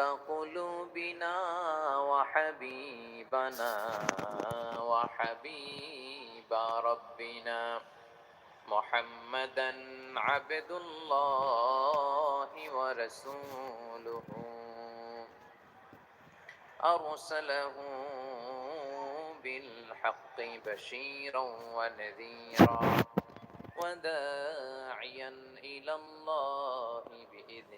قلوبنا وحبيبنا وحبيب ربنا محمدا عبد الله ورسوله. أرسله بالحق بشيرا ونذيرا وداعيا إلى الله بإذنه.